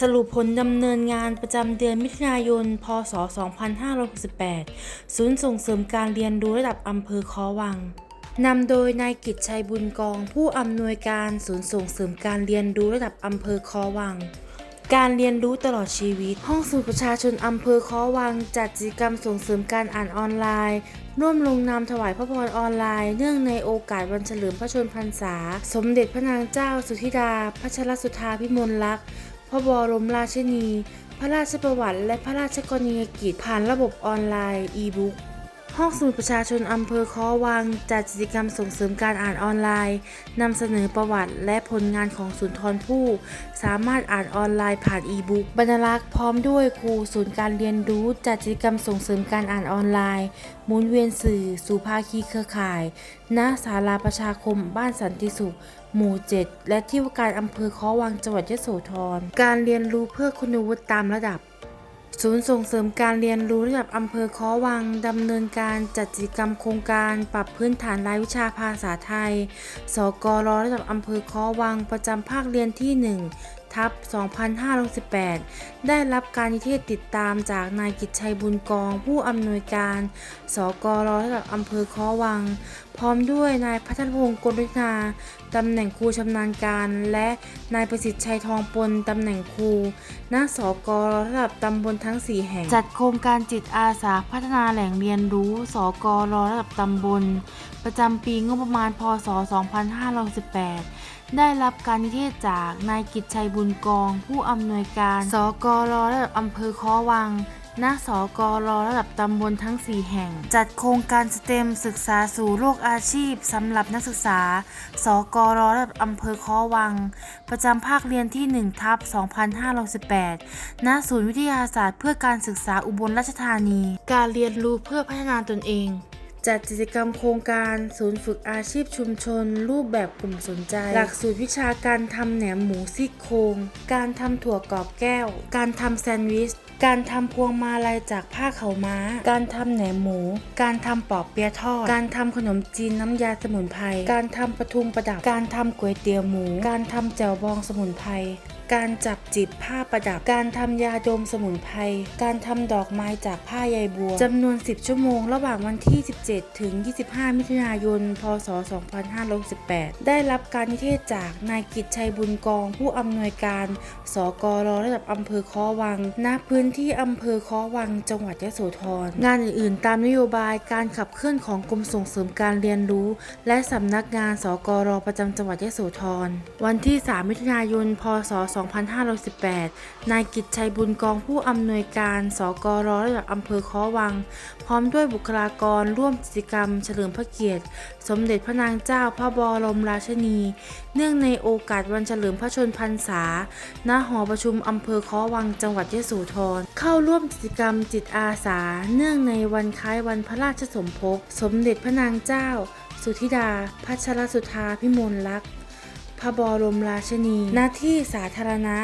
สรุปผลดำเนินงานประจำเดือนมิถุนายน พศ 2568 ศูนย์ส่งเสริมการเรียนรู้ระดับอำเภอคอวัง นำโดยนายกิจชัยบุญกอง ผู้อำนวยการศูนย์ส่งเสริมการเรียนรู้ระดับอำเภอคอวัง การเรียนรู้ตลอดชีวิต ห้องสมุดประชาชนอำเภอคอวัง จัดกิจกรรมส่งเสริมการอ่านออนไลน์ ร่วมลงนามถวายพระพรออนไลน์ เนื่องในโอกาสวันเฉลิมพระชนมพรรษา สมเด็จพระนางเจ้าสุธิดา พัชรสุธาพิมลลักษณ์ ระบรมราชินี พระราชประวัติ และพระราชกรณียกิจผ่านระบบออนไลน์อีบุ๊ก ห้องสมุดประชาชนอำเภอคอวังจัดกิจกรรมส่งเสริมการอ่านออนไลน์นำเสนอประวัติและผลงานของสุนทรภู่สามารถอ่านออนไลน์ผ่านอีบุ๊กบรรณารักษ์พร้อมด้วยครูศูนย์การเรียนรู้จัดกิจกรรมส่งเสริมการอ่านออนไลน์หมุนเวียนสื่อสู่ภาคีเครือข่าย ณศาลาประชาคมบ้านสันติสุข หมู่ 7 และที่ว่าการอำเภอคอวังจังหวัดยโสธรการเรียนรู้เพื่อคุณวุฒิตามระดับ ศูนย์ส่งเสริมการเรียนรู้ระดับอำเภอค้อวังดำเนินการจัดกิจกรรมโครงการปรับพื้นฐานรายวิชาภาษาไทย สกรระดับอำเภอค้อวังประจำภาคเรียนที่ 1 ทับ 2518 ได้รับการนิเทศติดตามจากนายกิจชัยบุญกอง ผู้อำนวยการ สกรระดับอำเภอค้อวัง ร้อมด้วยนายพัฒนพงศ์กลวิทนาตำแหน่งครูชำนาญการ และนายประสิทธิ์ชัยทองปนตำแหน่งครูณสกระดับตำบลทั้ง 4 แห่ง จัดโครงการจิตอาสาพัฒนาแหล่งเรียนรู้สกรระดับตำบล ประจำปีงบประมาณพศ 2518ได้รับการนิเทศจากนายกิจชัยบุญกอง ผู้อำนวยการ สกรระดับอำเภอคอวัง ณสกรระดับตำบลทั้ง 4 แห่ง จัดโครงการสเต็มศึกษาสู่โลกอาชีพสำหรับนักศึกษา สกรระดับอำเภอคอวัง ประจำภาคเรียนที่ 1 ทับ 2518 ณ ศูนย์วิทยาศาสตร์เพื่อการศึกษาอุบลราชธานี การเรียนรู้เพื่อพัฒนาตนเอง จัดกิจกรรมโครงการศูนย์ฝึกอาชีพชุมชน รูปแบบกลุ่มสนใจ หลักสูตรวิชาการทำแหนมหมูซี่โครงการทำถั่วกรอบแก้ว การทำแซนด์วิชการทำพวงมาลัยจากผ้าเขาม้า การทำแหนมหมู การทำปอบเปียทอด การทำขนมจีนน้ำยาสมุนไพร การทำปทุมประดับ การทำก๋วยเตี๋ยวหมู การทำแจ่วบองสมุนไพรการจับจิบผ้าประดับ การทำยาดมสมุนไพร การทำดอกไม้จากผ้าใยบัวจำนวน 10 ชั่วโมง ระหว่างวันที่ 17 ถึง 25 มิถุนายน พศ 2568 ได้รับการนิเทศจากนายกิจชัยบุญกอง ผู้อำนวยการ สกรระดับอำเภอคอวัง ณ พื้นที่อำเภอคอวัง จังหวัดยะโสธร งานอื่นๆ ตามนโยบายการขับเคลื่อนของกรมส่งเสริมการเรียนรู้ และสำนักงาน สกรประจำจังหวัดยะโสธร วันที่ 3 มิถุนายน พศ2518 นายกิจชัยบุญกองผู้อำนวยการ สกรระดับอำเภอค้อวัง พร้อมด้วยบุคลากรร่วมกิจกรรม เฉลิมพระเกียรติ สมเด็จพระนางเจ้าพระบรมราชินี เนื่องในโอกาสวันเฉลิมพระชนพรรษา ณ หอประชุมอำเภอค้อวังจังหวัดยะโสธร เข้าร่วมกิจกรรมจิตอาสา เนื่องในวันคล้ายวันพระราชสมภพ สมเด็จพระนางเจ้า สุธิดา พัชรสุธาพิมลลักษณ์ พระบรมราชินี หน้าที่สาธารณะ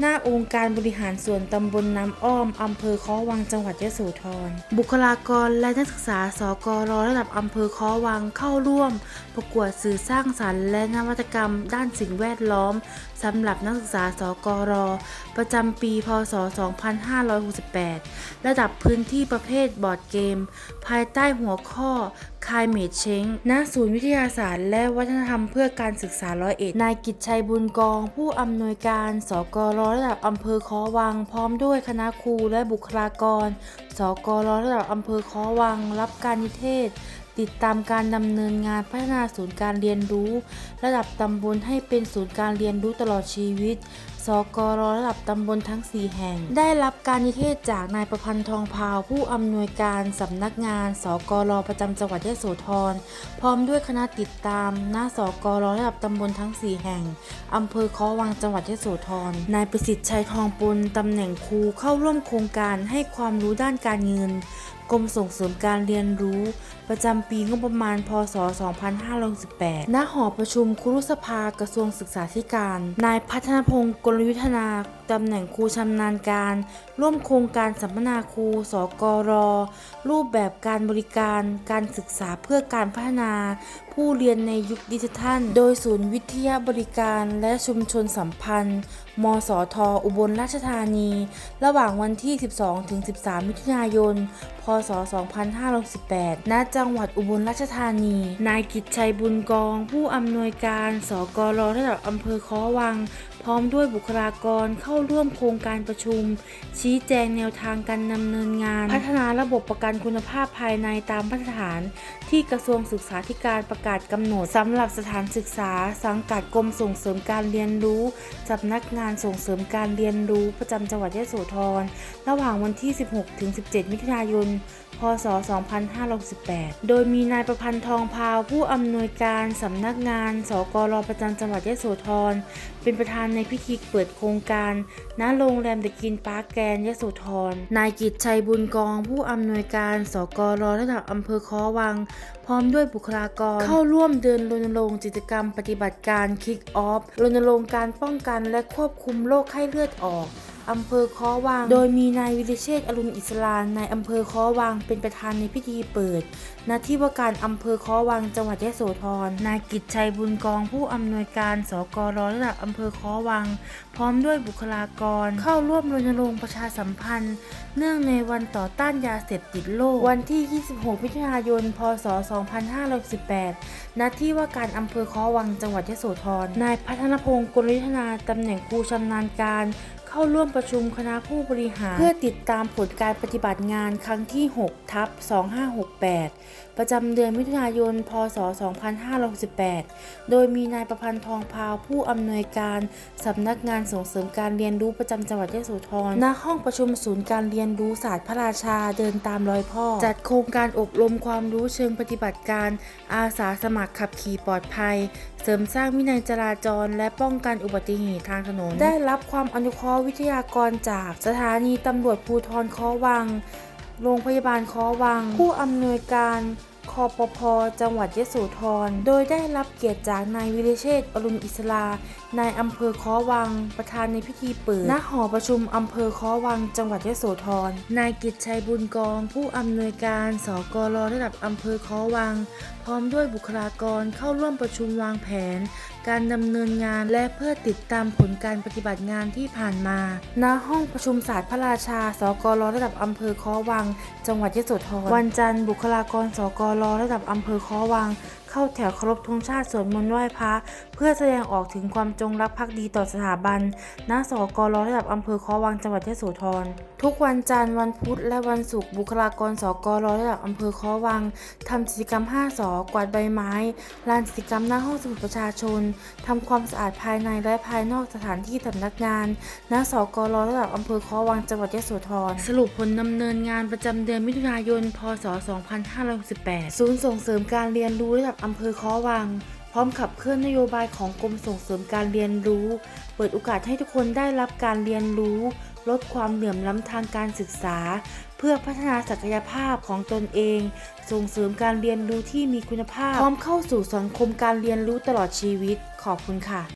หน้าองค์การบริหารส่วนตำบลน้ำอ้อม อำเภอค้อวังจังหวัดยโสธร บุคลากรและนักศึกษาสกรระดับอำเภอค้อวังเข้าร่วม ประกวดสื่อสร้างสรรค์และนวัตกรรม ด้านสิ่งแวดล้อมสำหรับนักศึกษาสกรประจำปี พศ 2568 ระดับพื้นที่ประเภทบอร์ดเกม ภายใต้หัวข้อ Climate Change ณ ศูนย์วิทยาศาสตร์และวัฒนธรรมเพื่อการศึกษาร้อยเอ็ด นายกิจชัยบุญกอง ผู้อำนวยการ สกรระดับอำเภอคอวัง พร้อมด้วยคณะครูและบุคลากร สกรระดับอำเภอคอวัง รับการนิเทศ ติดตามการดำเนินงานพัฒนาศูนย์การเรียนรู้ ระดับตำบลให้เป็นศูนย์การเรียนรู้ตลอดชีวิต สกรระดับตำบลทั้ง 4 แห่ง ได้รับการนิเทศจากนายประพันธ์ทองพาว ผู้อำนวยการสำนักงาน สกรประจำจังหวัดยะโสธร พร้อมด้วยคณะติดตามหน้าสกรระดับตำบลทั้ง 4 แห่งอำเภอคอวังจังหวัดยะโสธร นายประสิทธิ์ชัยทองปุลตำแหน่งครูเข้าร่วมโครงการให้ความรู้ด้านการเงิน กรมส่งเสริมการเรียนรู้ ประจำปีงบประมาณ พศ 2518 ณ หอประชุมครุสภากระทรวงศึกษาธิการ นายพัฒนพงศ์กลยุทธนาตำแหน่งครูชำนาญการ ร่วมโครงการสัมมนาครู สกร รูปแบบการบริการ การศึกษาเพื่อการพัฒนา ผู้เรียนในยุคดิจิทัล โดยศูนย์วิทยาบริการและชุมชนสัมพันธ์ มสท อุบลราชธานี ระหว่างวันที่ 12-13 มิถุนายน พศ 2518 ณ จังหวัดอุบลราชธานี นายกิจชัยบุญกอง ผู้อำนวยการ สกรระดับอำเภอค้อวัง ร้อมด้วยบุคลากรเข้าร่วมโครงการประชุม ชี้แจงแนวทางการดำเนินงาน พัฒนาระบบประกันคุณภาพภายในตามมาตรฐาน ที่กระทรวงศึกษาธิการประกาศกำหนดสำหรับสถานศึกษา สังกัดกรมส่งเสริมการเรียนรู้สำนักงานส่งเสริมการเรียนรู้ประจำจังหวัดยะโสธรระหว่างวันที่ 16ถึง17 มิถุนายนพศ 2568 โดยมีนายประพันธ์ทองพาวผู้อำนวยการสำนักงาน สกรประจำจังหวัดยะโสธรเป็นประธานในพิธีเปิดโครงการ ณ โรงแรมเดอะกินปาร์กแกนยโสธร นายกิจชัยบุญกอง ผู้อำนวยการสกรระดับอำเภอคอวัง พร้อมด้วยบุคลากร เข้าร่วมเดินรณรงค์กิจกรรมปฏิบัติการคิกออฟรณรงค์การป้องกันและควบคุมโรคไข้เลือดออก อำเภอค้อวัง โดยมีนายวิริเชษฐ์อรุณอิสลานนายอำเภอค้อวังเป็นประธานในพิธีเปิดณที่ว่าการอำเภอค้อวังจังหวัดยะโสธร นายกิจชัยบุญกองผู้อำนวยการสกรระดับอำเภอค้อวัง พร้อมด้วยบุคลากร เข้าร่วมรณรงค์ประชาสัมพันธ์ เนื่องในวันต่อต้านยาเสพติดโลก วันที่ 26 มิถุนายน พศ 2518ณที่ว่าการอำเภอค้อวังจังหวัดยะโสธร นายพัฒนพงศ์กุลยุทธนาตำแหน่งครูชำนาญการ เข้าร่วมประชุมคณะผู้บริหาร เพื่อติดตามผลการปฏิบัติงานครั้งที่ 6 ทับ 2568 ประจำเดือนมิถุนายน พศ 2568 โดยมีนายประพันธ์ทองพาวผู้อำนวยการสำนักงานส่งเสริมการเรียนรู้ประจำจังหวัดยะโสธรณห้องประชุมศูนย์การเรียนรู้ศาสตร์พระราชาเดินตามรอยพ่อ จัดโครงการอบรมความรู้เชิงปฏิบัติการอาสาสมัครขับขี่ปลอดภัย เสริมสร้างวินัยจราจร และป้องกันอุบัติเหตุทางถนน ได้รับความอนุเคราะห์วิทยากรจากสถานีตำรวจภูธรค้อวัง โรงพยาบาลคอวัง ผู้อำนวยการคอปพจังหวัดยะโสธร โดยได้รับเกียรติจากนายวิริเชษฐ์อรุณอิสลา นายอำเภอคอวัง ประธานในพิธีเปิด ณ หอประชุมอำเภอคอวัง จังหวัดยะโสธร นายกิตชัยบุญกอง ผู้อำนวยการ สกรระดับอำเภอคอวัง พร้อมด้วยบุคลากรเข้าร่วมประชุมวางแผน การดำเนินงานและเพื่อติดตามผลการปฏิบัติงานที่ผ่านมา ณ ห้องประชุมศาสตร์พระราชา สกรระดับอำเภอค้อวัง จังหวัดยะโสธร วันจันทร์บุคลากร สกรระดับอำเภอค้อวัง เข้าแถวเคารพธงชาติสวดมนต์ไหว้พระเพื่อแสดงออกถึงความจงรักภักดีต่อสถาบันณสกรระดับอำเภอค้อวังจังหวัดยะโสธร ทุกวันจันทร์วันพุธและวันศุกร์บุคลากรสกรระดับอำเภอค้อวังทำกิจกรรม 5สกวาดใบไม้ลานกิจกรรมหน้าห้องสมุดประชาชนทำความสะอาดภายในและภายนอกสถานที่สำนักงานณสกรระดับอำเภอค้อวังจังหวัดยะโสธร สรุปผลดำเนินงานประจำเดือนมิถุนายน พศ 2568 ศูนย์ส่งเสริมการเรียนรู้ระดับอำเภอค้อวัง พร้อมขับเคลื่อนนโยบายของกรมส่งเสริมการเรียนรู้ เปิดโอกาสให้ทุกคนได้รับการเรียนรู้ ลดความเหลื่อมล้ำทางการศึกษา เพื่อพัฒนาศักยภาพของตนเอง ส่งเสริมการเรียนรู้ที่มีคุณภาพ พร้อมเข้าสู่สังคมการเรียนรู้ตลอดชีวิต ขอบคุณค่ะ